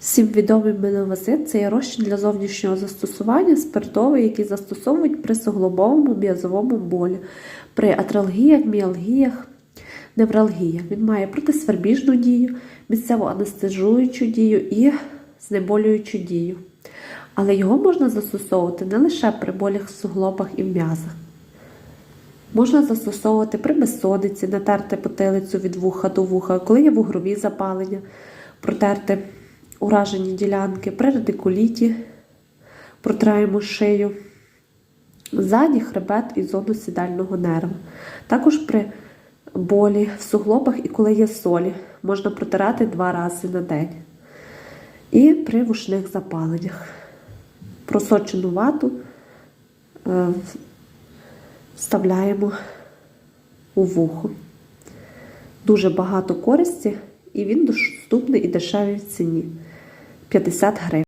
Всім відомий меновазит це є розчин для зовнішнього застосування спиртовий, який застосовують при суглобовому м'язовому болі, при атралгіях, міалгіях, невралгіях. Він має протисвербіжну дію, місцево анестезуючу дію і знеболюючу дію. Але його можна застосовувати не лише при болях в суглобах і в м'язах. Можна застосовувати при безсонниці, натерти потилицю від вуха до вуха, коли є вугрові запалення, протерти уражені ділянки, при радикуліті протраємо шию, ззаді хребет і зону сідального нерва. Також при болі в суглобах і коли є солі, можна протирати два рази на день. І при вушних запаленнях. Просочену вату е, вставляємо у вухо. Дуже багато користі, і він доступний і дешевий в ціні 50 гривень.